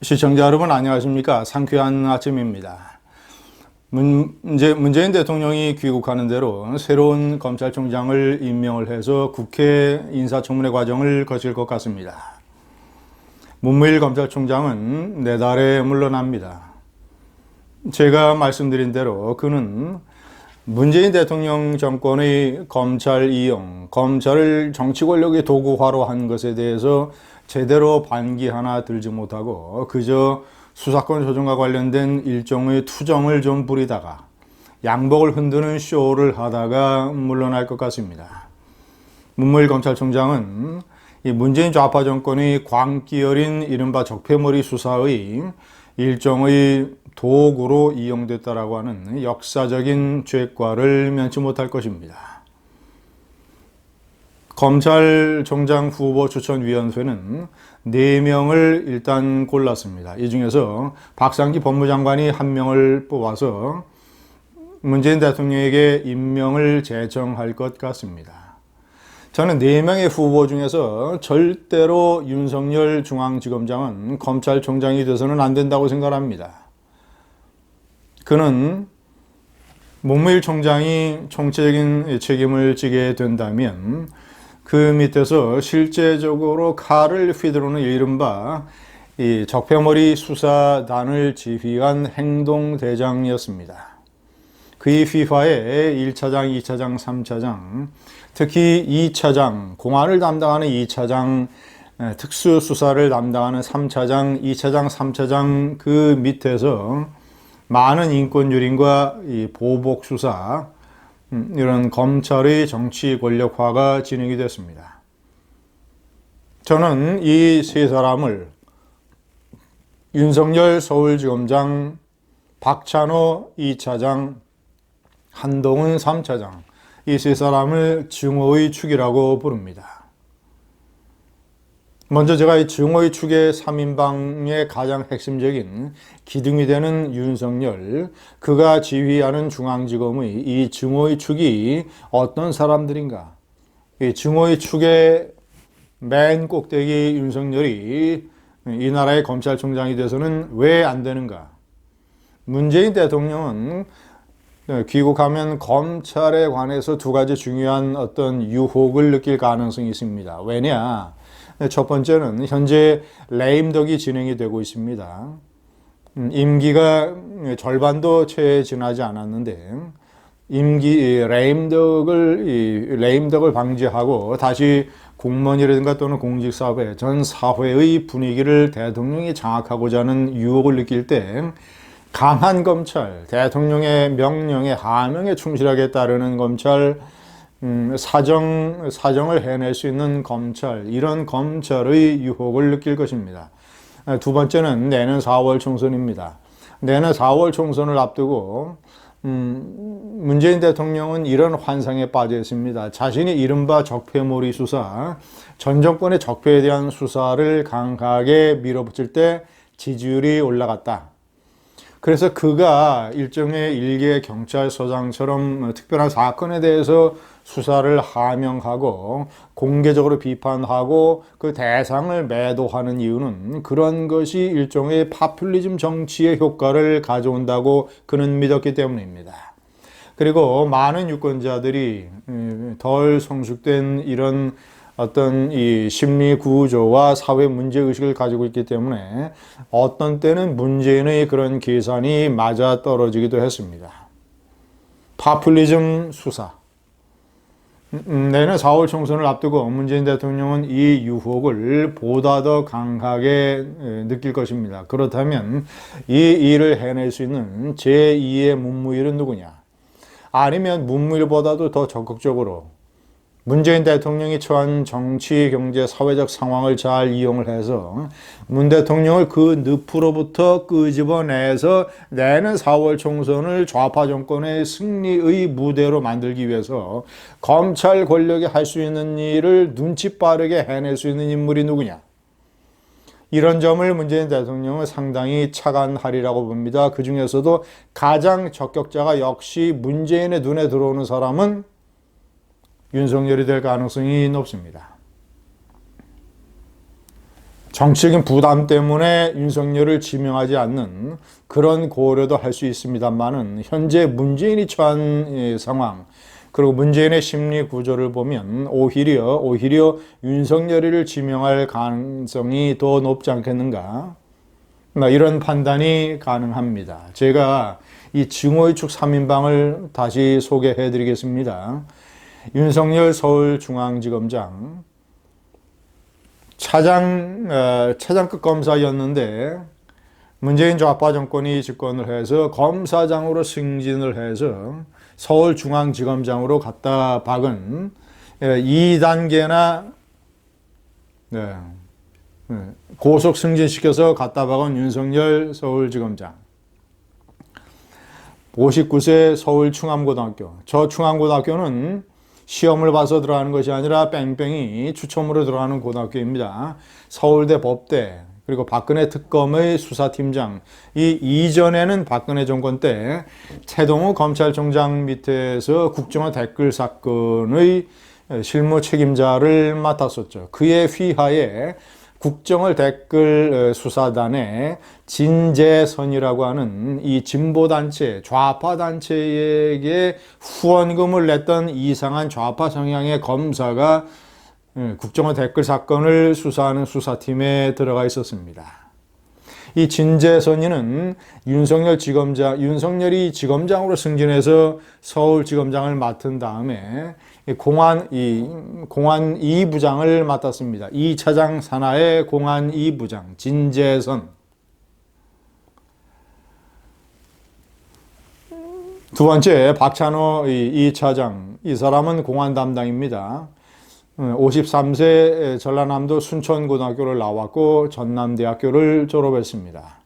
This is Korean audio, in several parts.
시청자 여러분 안녕하십니까 상쾌한 아침입니다. 문제, 문재인 대통령이 귀국하는 대로 새로운 검찰총장을 임명을 해서 국회 인사청문회 과정을 거칠 것 같습니다. 문무일 검찰총장은 내달에 물러납니다. 제가 말씀드린 대로 그는 문재인 대통령 정권의 검찰 이용, 검찰을 정치 권력의 도구화로 한 것에 대해서 제대로 반기 하나 들지 못하고 그저 수사권 조정과 관련된 일종의 투정을 좀 부리다가 양복을 흔드는 쇼를 하다가 물러날 것 같습니다. 문무일 검찰총장은 이 문재인 좌파 정권의 광기 어린 이른바 적폐머리 수사의 일종의 도구로 이용됐다라고 하는 역사적인 죄과를 면치 못할 것입니다. 검찰총장 후보 추천위원회는 4명을 일단 골랐습니다. 이 중에서 박상기 법무장관이 한 명을 뽑아서 문재인 대통령에게 임명을 제청할 것 같습니다. 저는 4명의 후보 중에서 절대로 윤석열 중앙지검장은 검찰총장이 돼서는 안 된다고 생각합니다. 그는 문무일 총장이 총체적인 책임을 지게 된다면 그 밑에서 실제적으로 칼을 휘두르는 이른바 이 적폐머리 수사단을 지휘한 행동대장이었습니다. 그의 휘파의 1차장, 2차장, 3차장, 특히 2차장, 공안을 담당하는 2차장, 특수수사를 담당하는 3차장, 2차장, 3차장 그 밑에서 많은 인권유린과 보복수사, 음, 이런 검찰의 정치 권력화가 진행이 됐습니다. 저는 이 세 사람을 윤석열 서울지검장, 박찬호 2차장, 한동훈 3차장, 이 세 사람을 증오의 축이라고 부릅니다. 먼저 제가 이 증오의 축의 3인방의 가장 핵심적인 기둥이 되는 윤석열, 그가 지휘하는 중앙지검의 이 증오의 축이 어떤 사람들인가? 이 증오의 축의 맨 꼭대기 윤석열이 이 나라의 검찰총장이 돼서는 왜 안 되는가? 문재인 대통령은 귀국하면 검찰에 관해서 두 가지 중요한 어떤 유혹을 느낄 가능성이 있습니다. 왜냐? 첫 번째는 현재 레임덕이 진행이 되고 있습니다. 음, 임기가 절반도 채 지나지 않았는데 임기 레임덕을 레임덕을 방지하고 다시 공무원이라든가 또는 공직사회 전 사회의 분위기를 대통령이 장악하고자 하는 유혹을 느낄 때 강한 검찰, 대통령의 명령에 하명에 충실하게 따르는 검찰 음, 사정, 사정을 해낼 수 있는 검찰, 이런 검찰의 유혹을 느낄 것입니다. 아, 두 번째는 내년 4월 총선입니다. 내년 4월 총선을 앞두고, 음, 문재인 대통령은 이런 환상에 빠져 있습니다. 자신이 이른바 적폐몰이 수사, 전 정권의 적폐에 대한 수사를 강하게 밀어붙일 때 지지율이 올라갔다. 그래서 그가 일종의 일개 경찰서장처럼 특별한 사건에 대해서 수사를 하명하고 공개적으로 비판하고 그 대상을 매도하는 이유는 그런 것이 일종의 파퓰리즘 정치의 효과를 가져온다고 그는 믿었기 때문입니다. 그리고 많은 유권자들이 음, 덜 성숙된 이런 어떤 이 심리 구조와 사회 문제 의식을 가지고 있기 때문에 어떤 때는 문재인의 그런 계산이 맞아 떨어지기도 했습니다. 파퓰리즘 수사. 음, 내년 4월 총선을 앞두고 문재인 대통령은 이 유혹을 보다 더 강하게 느낄 것입니다. 그렇다면 이 일을 해낼 수 있는 제2의 문무일은 누구냐? 아니면 문무일보다도 더 적극적으로 문재인 대통령이 처한 정치, 경제, 사회적 상황을 잘 이용을 해서 문 대통령을 그 늪으로부터 끄집어내서 내년 4월 총선을 좌파 정권의 승리의 무대로 만들기 위해서 검찰 권력이 할 수 있는 일을 눈치 빠르게 해낼 수 있는 인물이 누구냐? 이런 점을 문재인 대통령은 상당히 착안하리라고 봅니다. 그 중에서도 가장 적격자가 역시 문재인의 눈에 들어오는 사람은 윤석열이 될 가능성이 높습니다. 정치적인 부담 때문에 윤석열을 지명하지 않는 그런 고려도 할 수 있습니다만은 현재 문재인이 처한 상황 그리고 문재인의 심리 구조를 보면 오히려 오히려 윤석열이를 지명할 가능성이 더 높지 않겠는가 이런 판단이 가능합니다. 제가 이 증오의 축 3인방을 다시 소개해 드리겠습니다. 윤석열 서울중앙지검장 차장 어, 차장급 검사였는데 문재인 좌파 정권이 집권을 해서 검사장으로 승진을 해서 서울중앙지검장으로 갖다 박은 2단계나 네, 네, 고속 승진시켜서 갖다 박은 윤석열 서울지검장. 59세 서울충암고등학교. 저 충암고등학교는 시험을 봐서 들어가는 것이 아니라 뺑뺑이 추첨으로 들어가는 고등학교입니다. 서울대 법대 그리고 박근혜 특검의 수사팀장 이 이전에는 박근혜 정권 때 최동호 검찰총장 밑에서 국정화 댓글 사건의 실무 책임자를 맡았었죠. 그의 휘하에 국정을 댓글 어, 수사단에 진재선이라고 하는 이 진보단체, 좌파단체에게 후원금을 냈던 이상한 좌파 성향의 검사가 어, 국정원 댓글 사건을 수사하는 수사팀에 들어가 있었습니다. 이 진재선이는 윤석열 지검장, 윤석열이 지검장으로 승진해서 서울지검장을 맡은 다음에 공안 이 공안 2부장을 맡았습니다. 2차장 산하의 공안 2부장 진재선 두 번째 박찬호 2차장 이 사람은 공안 담당입니다. 53세 전라남도 순천고등학교를 나왔고 전남대학교를 졸업했습니다.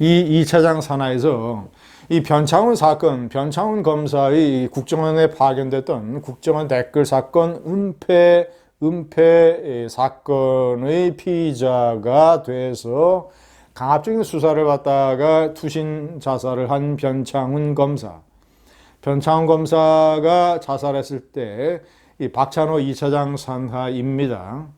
이 2차장 산하에서 이 변창훈 사건, 변창훈 검사의 국정원에 파견됐던 국정원 댓글 사건 은폐, 은폐 사건의 피의자가 돼서 강압적인 수사를 받다가 투신 자살을 한 변창훈 검사. 변창훈 검사가 자살했을 때 이 박찬호 2차장 산하입니다.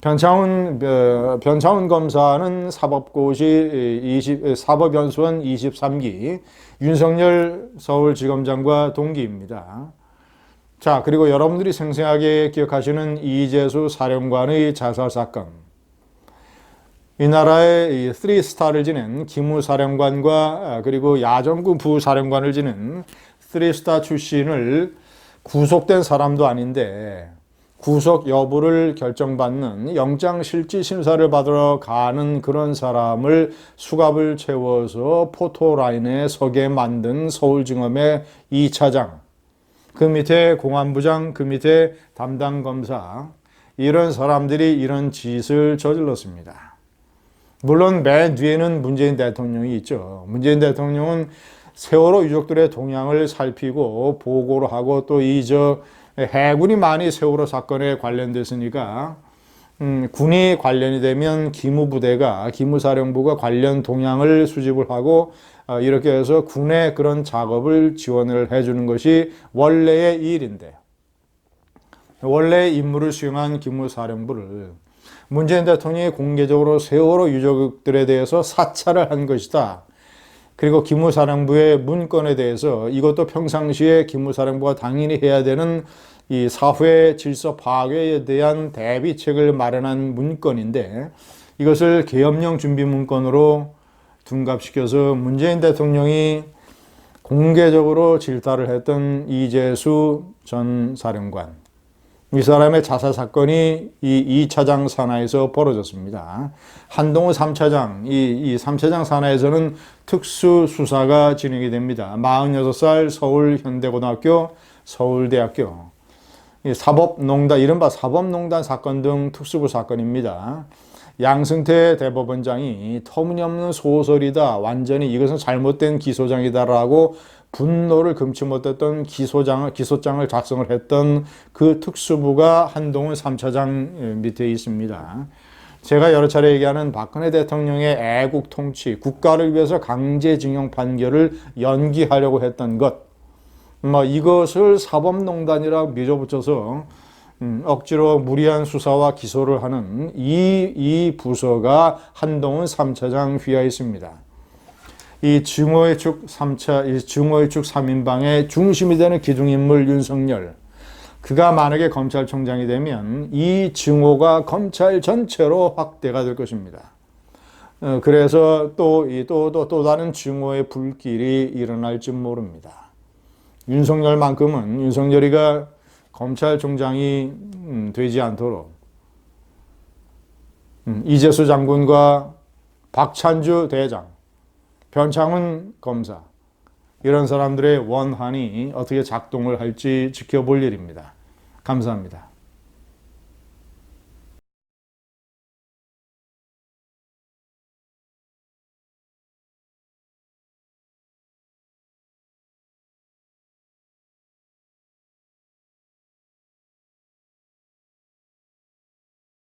변창훈 어, 변창훈 검사는 사법고시 20 사법연수원 23기 윤석열 서울지검장과 동기입니다. 자 그리고 여러분들이 생생하게 기억하시는 이재수 사령관의 자살 사건. 이 나라의 3스타를 지낸 기무 사령관과 아, 그리고 야전군 부사령관을 지낸 3스타 출신을 구속된 사람도 아닌데 구속 여부를 결정받는 영장 실질 심사를 받으러 가는 그런 사람을 수갑을 채워서 포토라인에 서게 만든 서울증검의 2차장, 그 밑에 공안부장, 그 밑에 담당 검사, 이런 사람들이 이런 짓을 저질렀습니다. 물론 맨 뒤에는 문재인 대통령이 있죠. 문재인 대통령은 세월호 유족들의 동향을 살피고 보고를 하고 또 이 저 해군이 많이 세월호 사건에 관련됐으니까 음, 군이 관련이 되면 기무부대가 기무사령부가 관련 동향을 수집을 하고 어, 이렇게 해서 군의 그런 작업을 지원을 해주는 것이 원래의 일인데 원래 임무를 수행한 기무사령부를 문재인 대통령이 공개적으로 세월호 유족들에 대해서 사찰을 한 것이다. 그리고 기무사령부의 문건에 대해서 이것도 평상시에 기무사령부가 당연히 해야 되는 이 사회 질서 파괴에 대한 대비책을 마련한 문건인데 이것을 계엄령 준비 문건으로 둔갑시켜서 문재인 대통령이 공개적으로 질타를 했던 이재수 전 사령관 이 사람의 자살 사건이 이 2차장 산하에서 벌어졌습니다. 한동훈 3차장, 이, 이 3차장 산하에서는 특수수사가 진행이 됩니다. 46살 서울현대고등학교, 서울대학교, 사법농단, 이른바 사법농단 사건 등 특수부 사건입니다. 양승태 대법원장이 터무니없는 소설이다. 완전히 이것은 잘못된 기소장이다라고 분노를 금치 못했던 기소장을, 기소장을 작성을 했던 그 특수부가 한동훈 3차장 밑에 있습니다. 제가 여러 차례 얘기하는 박근혜 대통령의 애국 통치, 국가를 위해서 강제징용 판결을 연기하려고 했던 것, 뭐 이것을 사법농단이라고 밀어붙여서 음, 억지로 무리한 수사와 기소를 하는 이, 이 부서가 한동훈 3차장 휘하 있습니다. 이 증오의 축 3차, 이 증오의 축 3인방의 중심이 되는 기둥인물 윤석열. 그가 만약에 검찰총장이 되면 이 증오가 검찰 전체로 확대가 될 것입니다. 어, 그래서 또, 이, 또, 또, 또 다른 증오의 불길이 일어날지 모릅니다. 윤석열만큼은 윤석열이가 검찰총장이 음, 되지 않도록 음, 이재수 장군과 박찬주 대장, 변창훈 검사 이런 사람들의 원한이 어떻게 작동을 할지 지켜볼 일입니다. 감사합니다.